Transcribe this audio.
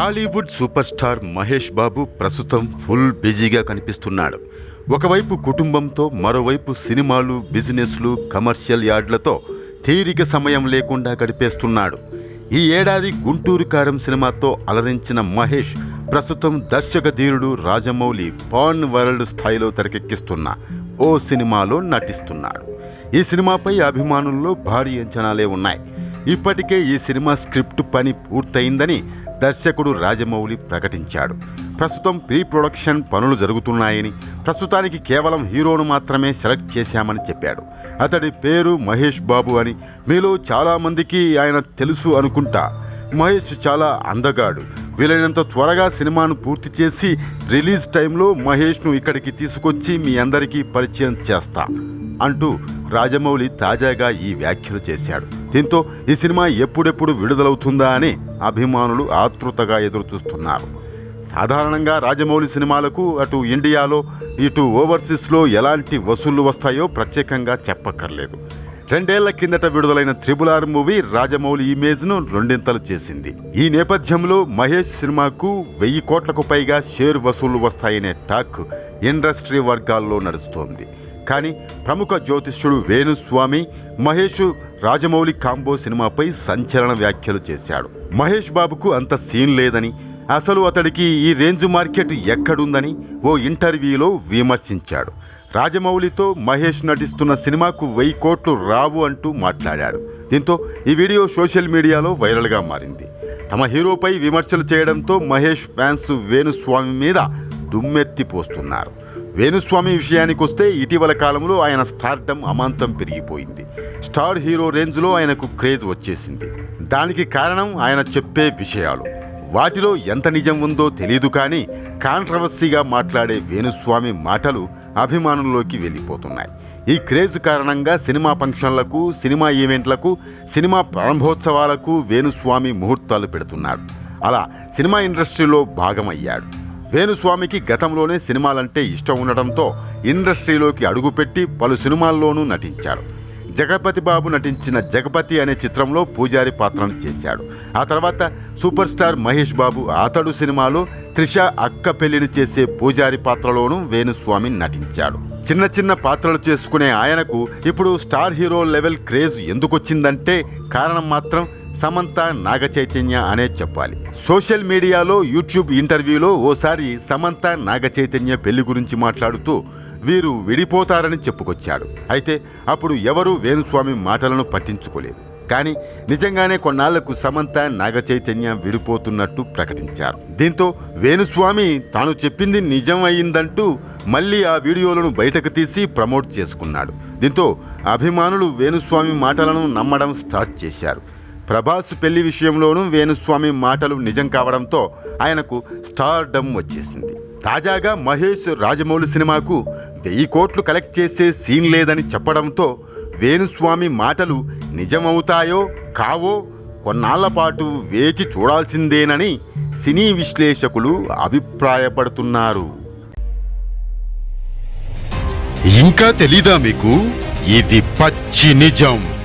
Tollywood super star Mahesh Babu ప్రస్తుతం full బిజీగా కనిపిస్తున్నాడు. ఒకవైపు కుటుంబంతో మరోవైపు సినిమాలు బిజినెస్లు కమర్షియల్ యార్డ్లతో తీరిక సమయం లేకుండా గడిపేస్తున్నాడు. ఈ ఏడాది గుంటూరు కారం సినిమాతో అలరించిన మహేష్ ప్రస్తుతం దర్శక ధీరుడు రాజమౌళి పాన్ వరల్డ్ స్థాయిలో తెరకెక్కిస్తున్న ఓ సినిమాలో నటిస్తున్నాడు. ఈ సినిమాపై అభిమానుల్లో భారీ అంచనాలే ఉన్నాయి. ఇప్పటికే ఈ సినిమా స్క్రిప్ట్ పని పూర్తయిందని దర్శకుడు రాజమౌళి ప్రకటించాడు. ప్రస్తుతం ప్రీ ప్రొడక్షన్ పనులు జరుగుతున్నాయని ప్రస్తుతానికి కేవలం హీరోను మాత్రమే సెలెక్ట్ చేశామని చెప్పాడు. అతడి పేరు మహేష్ బాబు అని మీలో చాలామందికి ఆయన తెలుసు అనుకుంటా. మహేష్ చాలా అందగాడు. వీలైనంత త్వరగా సినిమాను పూర్తి చేసి రిలీజ్ టైంలో మహేష్ను ఇక్కడికి తీసుకొచ్చి మీ అందరికీ పరిచయం చేస్తా అంటూ రాజమౌళి తాజాగా ఈ వ్యాఖ్యలు చేశాడు. దీంతో ఈ సినిమా ఎప్పుడెప్పుడు విడుదలవుతుందా అని అభిమానులు ఆతృతగా ఎదురుచూస్తున్నారు. సాధారణంగా రాజమౌళి సినిమాలకు అటు ఇండియాలో ఇటు ఓవర్సీస్లో ఎలాంటి వసూళ్ళు వస్తాయో ప్రత్యేకంగా చెప్పక్కర్లేదు. రెండేళ్ళ కిందట విడుదలైన త్రిబుల్ ఆర్ మూవీ రాజమౌళి ఇమేజ్ను రెండింతలు చేసింది. ఈ నేపథ్యంలో మహేష్ సినిమాకు వెయ్యి కోట్లకు పైగా షేర్ వసూళ్ళు వస్తాయనే టాక్ ఇండస్ట్రీ వర్గాల్లో నడుస్తోంది. కానీ ప్రముఖ జ్యోతిష్యుడు వేణుస్వామి మహేష్ రాజమౌళి కాంబో సినిమాపై సంచలన వ్యాఖ్యలు చేశాడు. మహేష్ బాబుకు అంత సీన్ లేదని అసలు అతడికి ఈ రేంజ్ మార్కెట్ ఎక్కడుందని ఓ ఇంటర్వ్యూలో విమర్శించాడు. రాజమౌళితో మహేష్ నటిస్తున్న సినిమాకు వెయ్యి కోట్లు రావు అంటూ మాట్లాడాడు. దీంతో ఈ వీడియో సోషల్ మీడియాలో వైరల్గా మారింది. తమ హీరోపై విమర్శలు చేయడంతో మహేష్ ఫ్యాన్స్ వేణుస్వామి మీద దుమ్మెత్తి పోస్తున్నారు. వేణుస్వామి విషయానికి వస్తే ఇటీవల కాలంలో ఆయన స్టార్డమ్ అమాంతం పెరిగిపోయింది. స్టార్ హీరో రేంజ్లో ఆయనకు క్రేజ్ వచ్చేసింది. దానికి కారణం ఆయన చెప్పే విషయాలు. వాటిలో ఎంత నిజం ఉందో తెలియదు కానీ కాంట్రవర్సీగా మాట్లాడే వేణుస్వామి మాటలు అభిమానుల్లోకి వెళ్ళిపోతున్నాయి. ఈ క్రేజ్ కారణంగా సినిమా ఫంక్షన్లకు సినిమా ఈవెంట్లకు సినిమా ప్రారంభోత్సవాలకు వేణుస్వామి ముహూర్తాలు పెడుతున్నాడు. అలా సినిమా ఇండస్ట్రీలో భాగమయ్యాడు. వేణుస్వామికి గతంలోనే సినిమాలంటే ఇష్టం ఉండటంతో ఇండస్ట్రీలోకి అడుగుపెట్టి పలు సినిమాల్లోనూ నటించాడు. జగపతి బాబు నటించిన జగపతి అనే చిత్రంలో పూజారి పాత్రను చేశాడు. ఆ తర్వాత సూపర్ స్టార్ మహేష్ బాబు అతడు సినిమాలో త్రిష అక్క పెళ్ళిని చేసే పూజారి పాత్రలోనూ వేణుస్వామి నటించాడు. చిన్న చిన్న పాత్రలు చేసుకునే ఆయనకు ఇప్పుడు స్టార్ హీరో లెవెల్ క్రేజ్ ఎందుకొచ్చిందంటే కారణం మాత్రం సమంత నాగ చైతన్య అనే చెప్పాలి. సోషల్ మీడియాలో యూట్యూబ్ ఇంటర్వ్యూలో ఓసారి సమంత నాగ చైతన్య పెళ్ళి గురించి మాట్లాడుతూ వీరు విడిపోతారని చెప్పుకొచ్చాడు. అయితే అప్పుడు ఎవరూ వేణుస్వామి మాటలను పట్టించుకోలేదు. కానీ నిజంగానే కొన్నాళ్ళకు సమంత నాగ చైతన్య విడిపోతున్నట్టు ప్రకటించారు. దీంతో వేణుస్వామి తాను చెప్పింది నిజం అయిందంటూ మళ్ళీ ఆ వీడియోలను బయటకు తీసి ప్రమోట్ చేసుకున్నాడు. దీంతో అభిమానులు వేణుస్వామి మాటలను నమ్మడం స్టార్ట్ చేశారు. ప్రభాస్ పెళ్ళి విషయంలోనూ వేణుస్వామి మాటలు నిజం కావడంతో ఆయనకు స్టార్ డమ్ వచ్చేసింది. తాజాగా మహేష్ రాజమౌళి సినిమాకు వెయ్యి కోట్లు కలెక్ట్ చేసే సీన్ లేదని చెప్పడంతో వేణుస్వామి మాటలు నిజమవుతాయో కావో కొన్నాళ్ళ పాటు వేచి చూడాల్సిందేనని సినీ విశ్లేషకులు అభిప్రాయపడుతున్నారు. ఇంకా తెలీదా మీకు? ఇది పచ్చి నిజం.